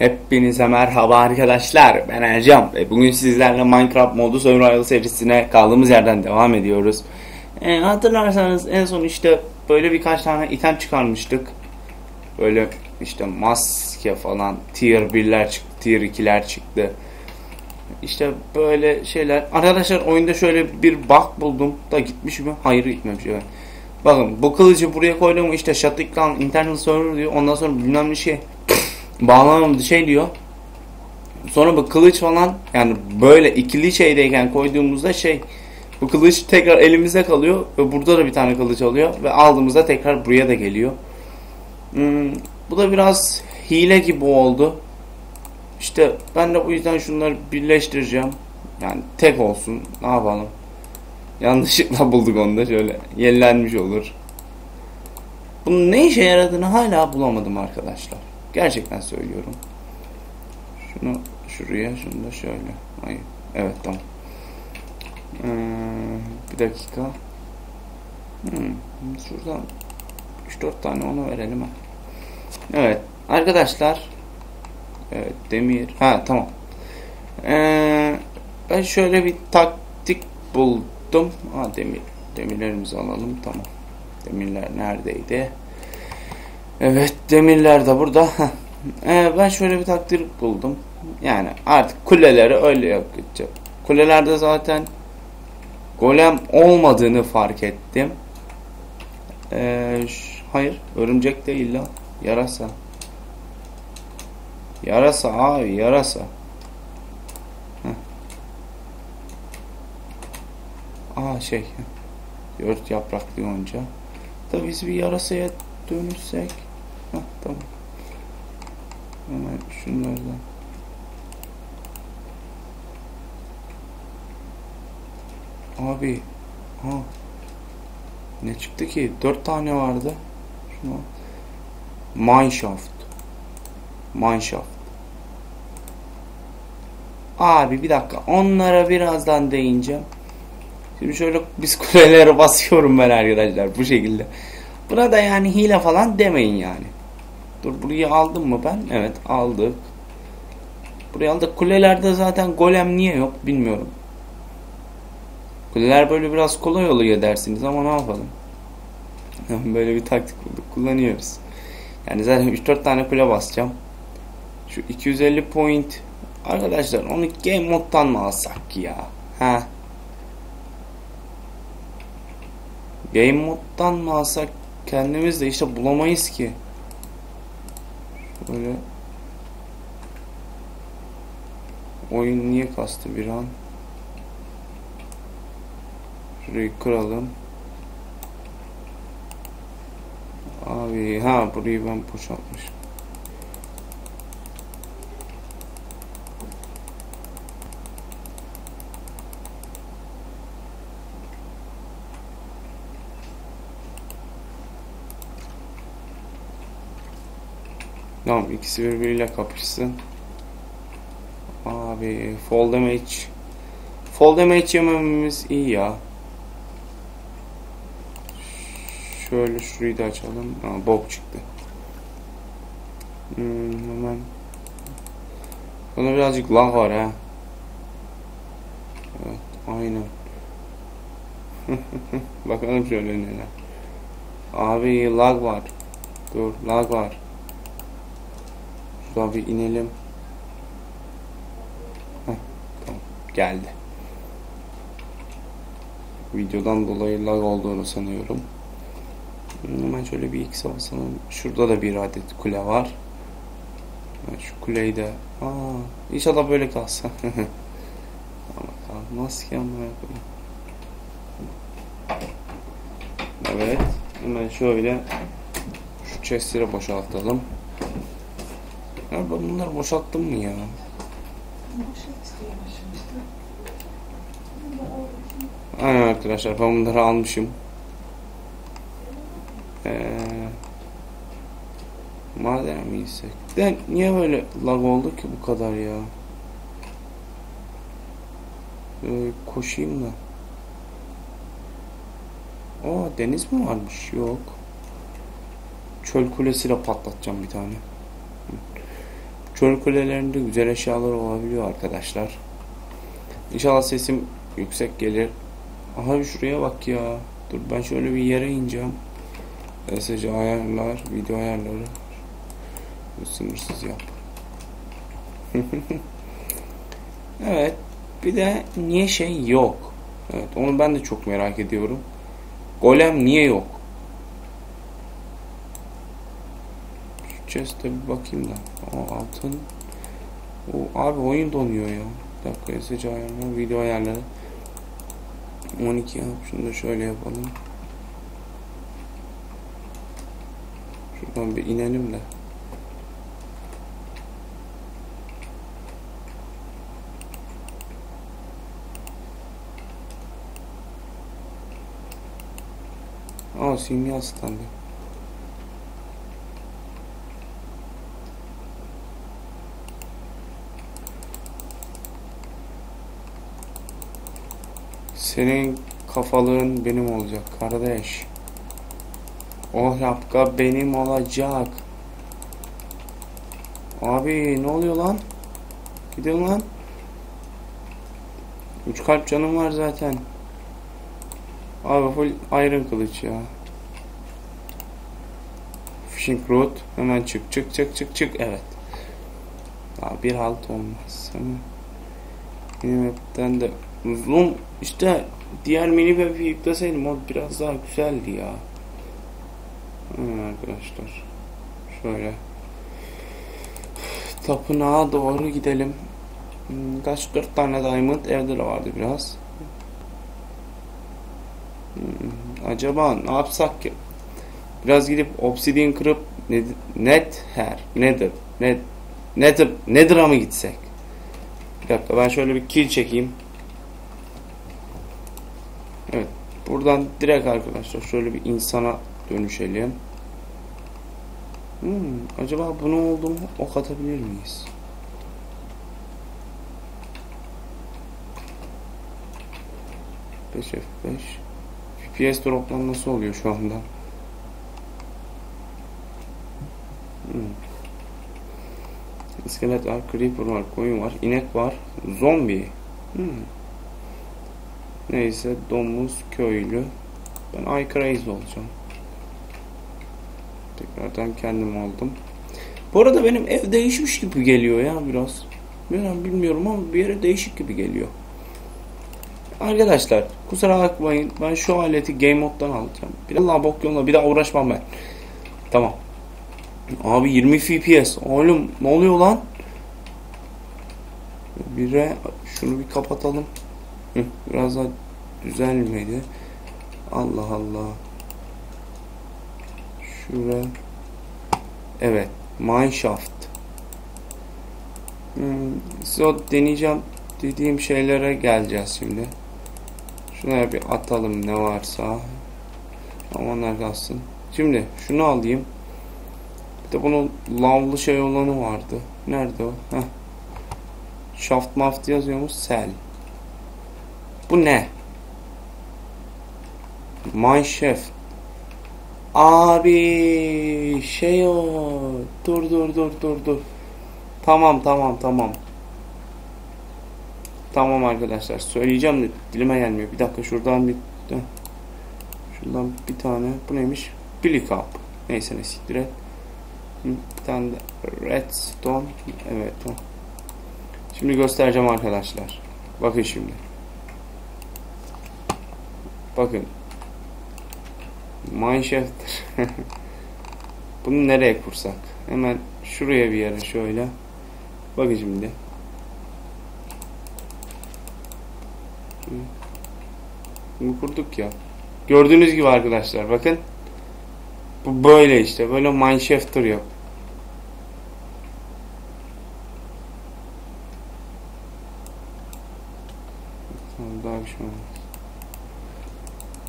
Hepinize merhaba arkadaşlar. Ben Ercan ve bugün sizlerle Minecraft modu survival serisine kaldığımız yerden devam ediyoruz. E, hatırlarsanız en son işte böyle birkaç tane item çıkarmıştık. Böyle işte maske falan tier 1'ler çıktı, tier 2'ler çıktı. İşte böyle şeyler. Arkadaşlar oyunda şöyle bir bug buldum da gitmiş mi? Hayır gitmemiş evet. Bakın bu kılıcı buraya koydum işte shutdown internal server diyor. Ondan sonra bilmem bir şey bağlanamadı şey diyor. Sonra bu kılıç falan yani böyle ikili şeydeyken koyduğumuzda şey bu kılıç tekrar elimizde kalıyor ve burada da bir tane kılıç alıyor ve aldığımızda tekrar buraya da geliyor. Hmm, bu da biraz hile gibi oldu. İşte ben de bu yüzden şunları birleştireceğim. Yani tek olsun. Ne yapalım? Yanlışlıkla bulduk onu da şöyle yenilenmiş olur. Bunun ne işe yaradığını hala bulamadım arkadaşlar. Gerçekten söylüyorum. Şunu şuraya, şunu da şöyle. Ay, evet tamam. Ee, bir dakika. Hmm, şuradan 3-4 tane onu verelim. Evet arkadaşlar. Evet demir. Ha tamam. Ee, ben şöyle bir taktik buldum. Ha demir. Demirlerimizi alalım. Tamam. Demirler neredeydi? Evet demirler de burada. Ee, ben şöyle bir taktik buldum. Yani artık kuleleri öyle yapacağım. Kulelerde zaten golem olmadığını fark ettim. Ee, hayır örümcek değil lan. Yarasa. Yarasa abi yarasa. Heh. Aa şey. Dört yapraklı yonca. Da biz bir yarasaya dönüşsek. Heh, tamam. Hemen şunlardan. Abi. Ha. Ne çıktı ki? Dört tane vardı. Şuna. Mineshaft. Mineshaft. Abi bir dakika. Onlara birazdan değineceğim. Şimdi şöyle biz kulelere basıyorum ben arkadaşlar bu şekilde. Buna da yani hile falan demeyin yani. Dur burayı aldım mı ben? Evet aldık. Burayı aldık. Kulelerde zaten golem niye yok bilmiyorum. Kuleler böyle biraz kolay oluyor dersiniz ama ne yapalım. böyle bir taktik bulduk. Kullanıyoruz. Yani zaten 3-4 tane kule basacağım. Şu 250 point Arkadaşlar onu game moddan mı alsak ya? Ha. Game moddan mı alsak kendimiz de işte bulamayız ki. Böyle oyun niye kastı bir an? Şurayı kıralım. Abi ha burayı ben boşaltmışım. Tamam ikisi birbiriyle kapışsın. Abi fall damage fall damage yemememiz iyi ya. Şöyle şurayı da açalım. Aa, bok çıktı. Hmm, hemen. Buna birazcık lag var ha. Evet, aynen. Bakalım şöyle neler. Abi lag var. Dur, lag var. Şuradan bir inelim. Heh, tamam, geldi. Videodan dolayı lag olduğunu sanıyorum. Hemen şöyle bir X'e basalım. Şurada da bir adet kule var. Şu kuleyi de... Aa, inşallah böyle kalsa. ama kalmaz ki ama. Evet. Hemen şöyle şu chestleri boşaltalım. Ya ben bunları boşalttım mı ya? Aynen arkadaşlar ben bunları almışım. Ee, maden mi gitsek? De niye böyle lag oldu ki bu kadar ya? Ee, koşayım da. Aa deniz mi varmış? Yok. Çöl kulesiyle patlatacağım bir tane. Çöl kulelerinde güzel eşyalar olabiliyor arkadaşlar. İnşallah sesim yüksek gelir. Aha şuraya bak ya. Dur ben şöyle bir yere ineceğim. SC ayarlar, video ayarları. Sınırsız yap. evet. Bir de niye şey yok? Evet onu ben de çok merak ediyorum. Golem niye yok? Chest'e bir bakayım da. Aa, altın. O, abi oyun donuyor ya. Bir dakika SC ayarlar, video ayarları. 12 yap. Şunu da şöyle yapalım. Şuradan bir inelim de. Aa simya standı. Senin kafalığın benim olacak kardeş. O yapka benim olacak. Abi ne oluyor lan? Gidin lan. Üç kalp canım var zaten. Abi full iron kılıç ya. Fishing rod. Hemen çık çık çık çık çık. Evet. Daha bir halt olmaz. Mini map'ten de uzun işte diğer mini map'i yükleseydim o biraz daha güzeldi ya. Hemen arkadaşlar. Şöyle. Tapınağa doğru gidelim. Hmm, Kaç dört tane diamond evde de vardı biraz. Hmm, acaba ne yapsak ki? Biraz gidip obsidian kırıp net, net her nedir net nedir nedir'a mı gitsek? Bir dakika ben şöyle bir kill çekeyim. Evet. Buradan direkt arkadaşlar şöyle bir insana dönüşelim. Hmm, acaba bunu oldu mu ok atabilir miyiz? Beş F5 FPS droplar nasıl oluyor şu anda? Hmm. İskelet var, creeper var, koyun var, inek var, zombi. Hmm. Neyse domuz, köylü. Ben iCrazy olacağım. Tekrardan kendim aldım. Bu arada benim ev değişmiş gibi geliyor ya biraz. Ben bilmiyorum ama bir yere değişik gibi geliyor. Arkadaşlar kusura bakmayın ben şu aleti game moddan alacağım. Bir Allah bok yoluna bir daha uğraşmam ben. Tamam. Abi 20 FPS. Oğlum ne oluyor lan? Bire şunu bir kapatalım. Biraz daha düzelmedi. Allah Allah. Şuraya. Evet. Mineshaft. Hmm, size o deneyeceğim dediğim şeylere geleceğiz şimdi. Şuraya bir atalım ne varsa. Aman kalsın. Şimdi şunu alayım. Bir de bunun lavlı şey olanı vardı. Nerede o? Heh. Shaft maft yazıyormuş. Sel. Bu ne? Mineshaft. Abi şey o. Dur dur dur dur dur. Tamam tamam tamam. Tamam arkadaşlar söyleyeceğim de dilime gelmiyor. Bir dakika şuradan bir şuradan bir tane bu neymiş? Billy Cup. Neyse ne siktir et. Bir tane de Redstone. Evet. Şimdi göstereceğim arkadaşlar. Bakın şimdi. Bakın. Mineshaft'tir. Bunu nereye kursak? Hemen şuraya bir yere şöyle. Bakın şimdi. Bunu kurduk ya. Gördüğünüz gibi arkadaşlar bakın. Bu böyle işte. Böyle Mineshafter yok. Daha bir şey olmaz.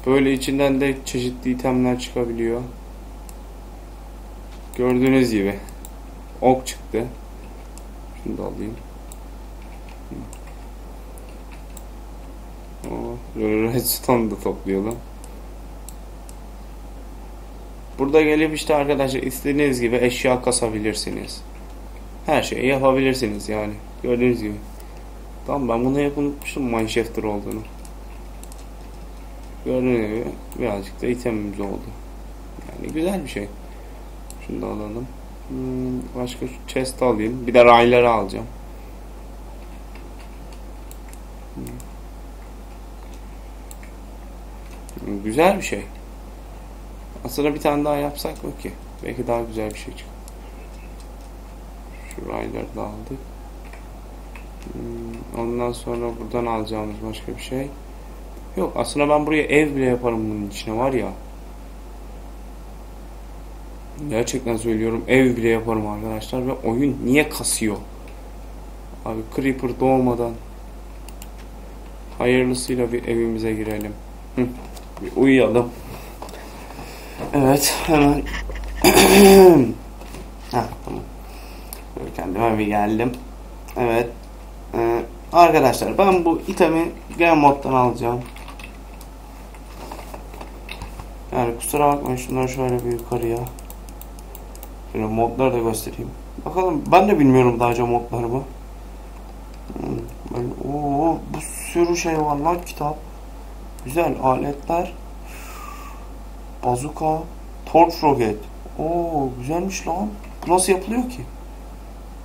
Böyle içinden de çeşitli itemler çıkabiliyor. Gördüğünüz gibi. Ok çıktı. Şunu da alayım. Redstone da toplayalım. Burada gelip işte arkadaşlar istediğiniz gibi eşya kasabilirsiniz. He her şeyi yapabilirsiniz yani. Gördüğünüz gibi. Tamam ben bunu hep unutmuştum Mineshifter olduğunu. Gördüğünüz gibi birazcık da itemimiz oldu. Yani güzel bir şey. Şunu da alalım. Hmm, başka şu chest alayım. Bir de rayları alacağım. Hmm, Güzel bir şey. Aslında bir tane daha yapsak okey. Belki daha güzel bir şey çıkar. Şu rayları da aldık. Hmm, Ondan sonra buradan alacağımız başka bir şey. Yok aslında ben buraya ev bile yaparım bunun içine var ya. Gerçekten söylüyorum ev bile yaparım arkadaşlar ve oyun niye kasıyor? Abi Creeper doğmadan hayırlısıyla bir evimize girelim. Hı, bir uyuyalım. Evet hemen ha, tamam. Kendime bir geldim. Evet. Ee, arkadaşlar ben bu itemi Game Mode'dan alacağım. Yani kusura bakmayın şunları şöyle bir yukarıya. Şöyle modları da göstereyim. Bakalım ben de bilmiyorum daha önce modlarımı. Hmm, böyle, oo, bu sürü şey var lan kitap. Güzel aletler. Bazuka. Torch roket. Oo güzelmiş lan. Bu nasıl yapılıyor ki?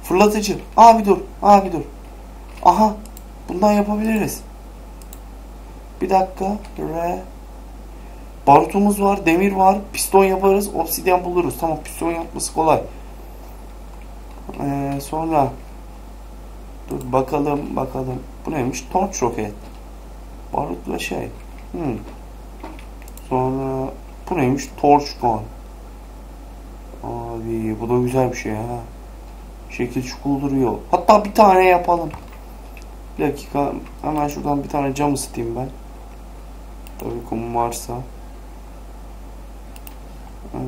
Fırlatıcı. Abi dur. Abi dur. Aha. Bundan yapabiliriz. Bir dakika. R. Barutumuz var. Demir var. Piston yaparız. Obsidyen buluruz. Tamam piston yapması kolay. Ee, sonra dur bakalım bakalım. Bu neymiş? Torch roket. Barut ve şey. Hmm. Sonra bu neymiş? Torch gun. Abi bu da güzel bir şey ha. Şekil çukul duruyor. Hatta bir tane yapalım. Bir dakika. Hemen şuradan bir tane cam ısıtayım ben. Tabii kum varsa. Ee,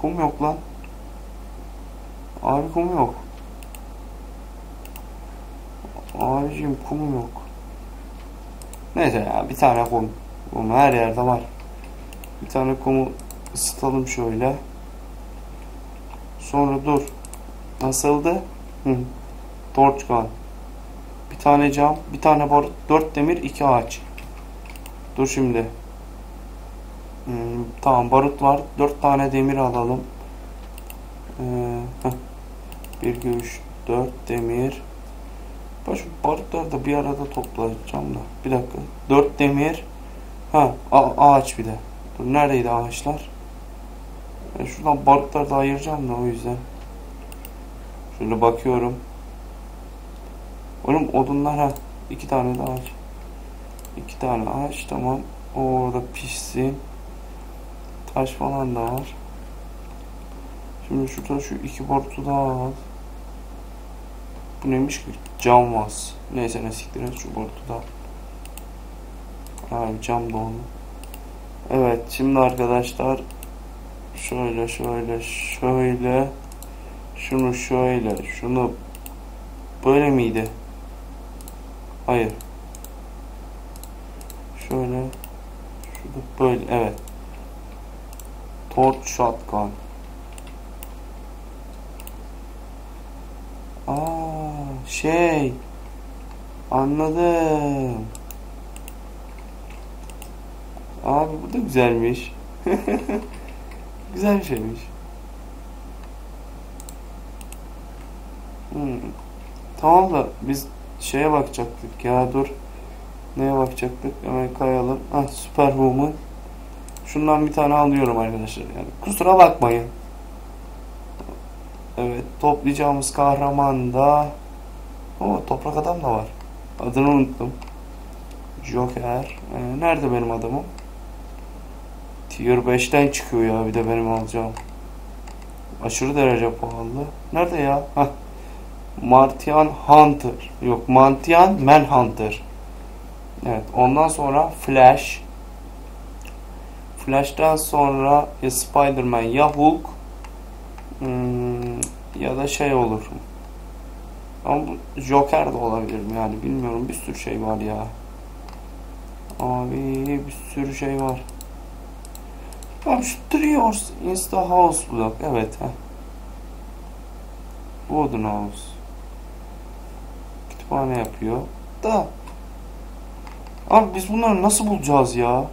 kum yok lan. Abi kum yok. Abicim kum yok. Neyse ya bir tane kum. Kum her yerde var. Bir tane kumu ısıtalım şöyle. Sonra dur. Nasıldı? Hı. Torch gun. Bir tane cam, bir tane barut, dört demir, iki ağaç. Dur şimdi. Hmm, tamam barut var. Dört tane demir alalım. Ee, heh. bir, üç, dört demir. Bak şu barutları da bir arada toplayacağım da. Bir dakika. Dört demir. Ha ağaç bir de. Dur neredeydi ağaçlar? Ben şuradan barutları da ayıracağım da o yüzden. Şöyle bakıyorum. Oğlum odunlar ha. iki tane de ağaç. İki tane ağaç tamam. O orada pişsin. Taş falan da var. Şimdi şurada şu iki borutu daha al. Bu neymiş ki? Cam vas. Neyse ne siktir et şu borutu da. Abi cam da onu. Evet şimdi arkadaşlar şöyle şöyle şöyle şunu şöyle şunu böyle miydi? Hayır. Şöyle şurada böyle evet. Torch shotgun. Aa şey anladım. Abi bu da güzelmiş. Güzel bir şeymiş. Hmm. Tamam da biz şeye bakacaktık ya dur. Neye bakacaktık? Hemen kayalım. Ah Superwoman. Şundan bir tane alıyorum arkadaşlar. Yani kusura bakmayın. Evet toplayacağımız kahraman da o toprak adam da var. Adını unuttum. Joker. Ee, nerede benim adamım? Tier 5'ten çıkıyor ya bir de benim alacağım. Aşırı derece pahalı. Nerede ya? Hah. Martian Hunter. Yok Martian Manhunter. Evet ondan sonra Flash. Flash'tan sonra ya Spider-Man ya Hulk hmm, ya da şey olur. Ama Joker de olabilir mi yani bilmiyorum bir sürü şey var ya. Abi bir sürü şey var. Abi şu Three Horse Insta House Block evet. Heh. Wooden House. Kütüphane yapıyor. Da. Abi biz bunları nasıl bulacağız ya?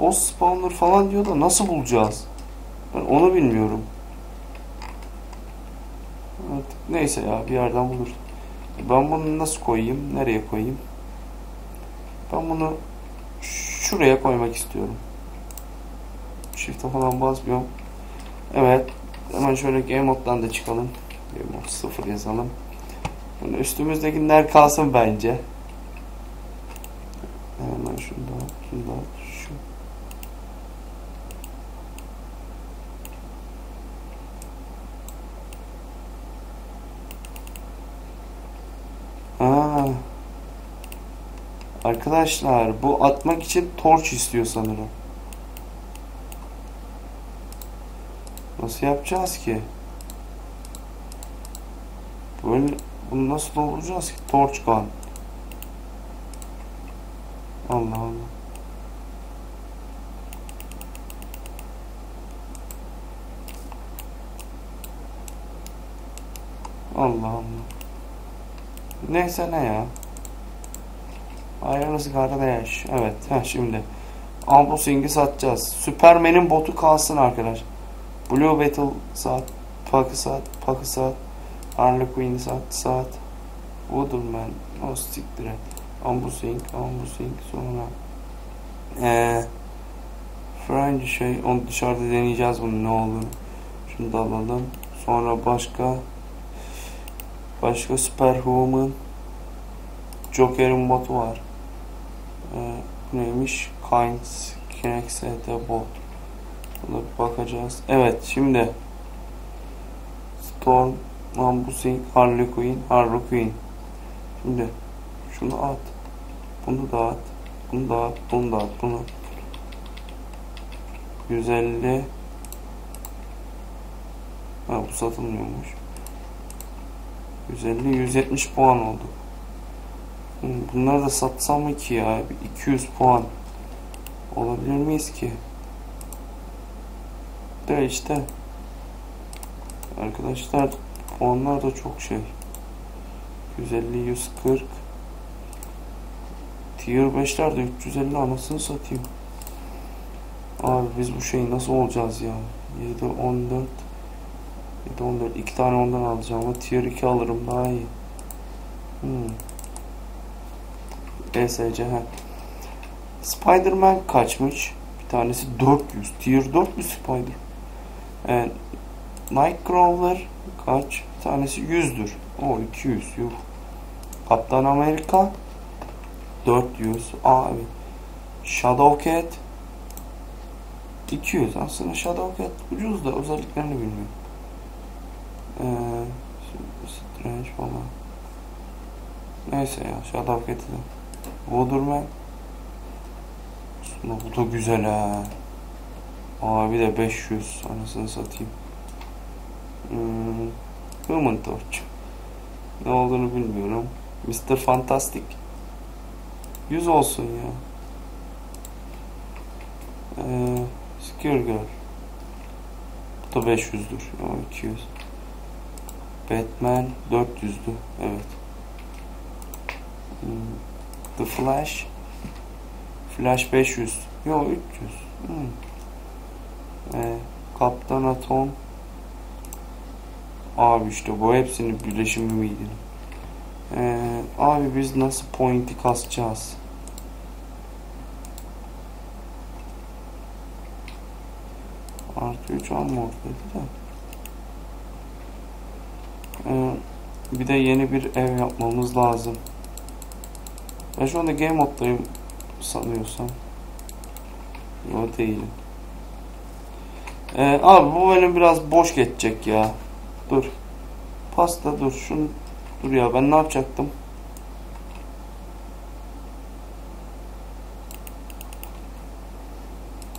Boss spawner falan diyor da nasıl bulacağız? Ben onu bilmiyorum. Artık neyse ya bir yerden bulur. Ben bunu nasıl koyayım? Nereye koyayım? Ben bunu şuraya koymak istiyorum. Shift'e falan basmıyorum. Evet. Hemen şöyle game moddan da çıkalım. Game mod 0 yazalım. Yani üstümüzdekiler kalsın bence. Hemen şunda, şunda, şu. Aa. Arkadaşlar bu atmak için torç istiyor sanırım. Nasıl yapacağız ki? Böyle bunu nasıl dolduracağız ki? Torch gun. Allah Allah. Allah Allah. Neyse ne ya. Hayırlısı kardeş. Evet. Heh, şimdi. Ambusing'i satacağız. Superman'in botu kalsın arkadaş. Blue Battle saat. Pakı saat. Pakı saat. Harley Quinn saat. Saat. Wooderman. O siktir et. Ambusing. Ambusing. Sonra. Eee. French şey. Onu dışarıda deneyeceğiz bunun ne olduğunu. Şunu da alalım. Sonra başka. Başka Superwoman. Joker'in botu var. Ee, neymiş? Kinds KNXT bot. Buna bir bakacağız. Evet şimdi Storm, Quinn, Harley Quinn. Şimdi şunu at. Bunu da at. Bunu da at. Bunu da at. Bunu. 150 Ha bu satılmıyormuş. 150 170 puan oldu. Bunları da satsam mı ki ya? 200 puan. Olabilir miyiz ki? De işte. Arkadaşlar puanlar da çok şey. 150 140 Tier 5'lerde 350 anasını satayım. Abi biz bu şeyi nasıl olacağız ya? 7 14 7 14 iki tane ondan alacağım ama tier 2 alırım daha iyi. Hmm. ESC he. Spider-Man kaçmış? Bir tanesi 400. Tier 4 bir Spider. Yani Nightcrawler kaç? Bir tanesi 100'dür. O 200 yuh. Kaptan Amerika 400. Abi. Shadowcat 200. Aslında Shadowcat ucuz da özelliklerini bilmiyorum. Ee, Strange falan. Neyse ya Shadowcat'i de. Wonderman. Aslında bu da güzel ha. Abi de 500 anasını satayım. Hmm, Human Torch. Ne olduğunu bilmiyorum. Mr. Fantastic. 100 olsun ya. Ee, Secure Girl. Bu da 500'dür. O 200. Batman 400'dü. Evet. Hmm. The Flash. Flash 500. Yo 300. Hmm. Ee, Kaptan Atom. Abi işte bu hepsinin birleşimi miydi? Ee, abi biz nasıl pointi kasacağız? Artı 3 alma oradaydı da. Ee, bir de yeni bir ev yapmamız lazım. Ben şu anda game moddayım sanıyorsam. Yok değilim. Ee, abi bu benim biraz boş geçecek ya. Dur. Pasta dur. Şunu dur ya ben ne yapacaktım?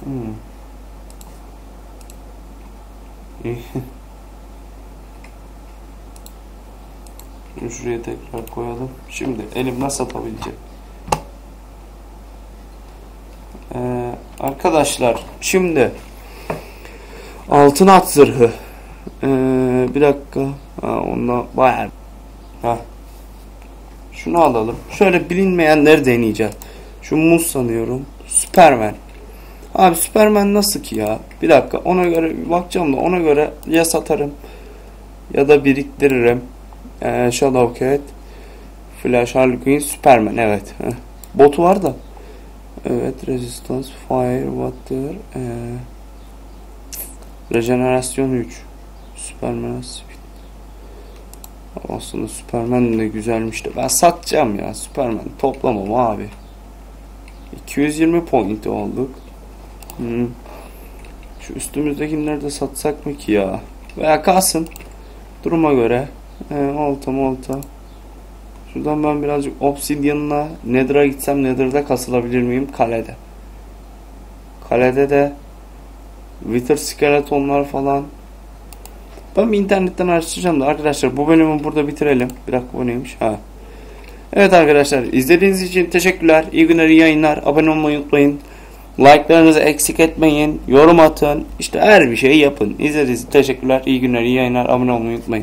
Hmm. İyi. Şuraya tekrar koyalım. Şimdi elimle satabilecek. Ee, arkadaşlar şimdi altın at zırhı Ee, bir dakika. Ha, onda bayağı. Ha. Şunu alalım. Şöyle bilinmeyenleri deneyeceğiz. Şu muz sanıyorum. Superman. Abi Superman nasıl ki ya? Bir dakika ona göre bakacağım da ona göre ya satarım ya da biriktiririm. Ee, Shadowcat, Flash, Harley Quinn, evet. Botu var da. Evet Resistance, Fire, Water, ee, Rejenerasyon 3. Superman. Aslında Superman de güzelmiş de ben satacağım ya Superman toplamam abi. 220 point olduk. Hmm. Şu üstümüzdekileri de satsak mı ki ya? Veya kalsın. Duruma göre. Ee, olta molta. Şuradan ben birazcık Obsidian'la Nether'a gitsem Nether'da kasılabilir miyim? Kalede. Kalede de Wither skeletonlar falan. Ben bir internetten araştıracağım da arkadaşlar bu bölümü burada bitirelim. Bir dakika bu neymiş? Ha. Evet arkadaşlar izlediğiniz için teşekkürler. İyi günler, iyi yayınlar. Abone olmayı unutmayın. Like'larınızı eksik etmeyin. Yorum atın. İşte her bir şeyi yapın. İzlediğiniz için teşekkürler. İyi günler, iyi yayınlar. Abone olmayı unutmayın.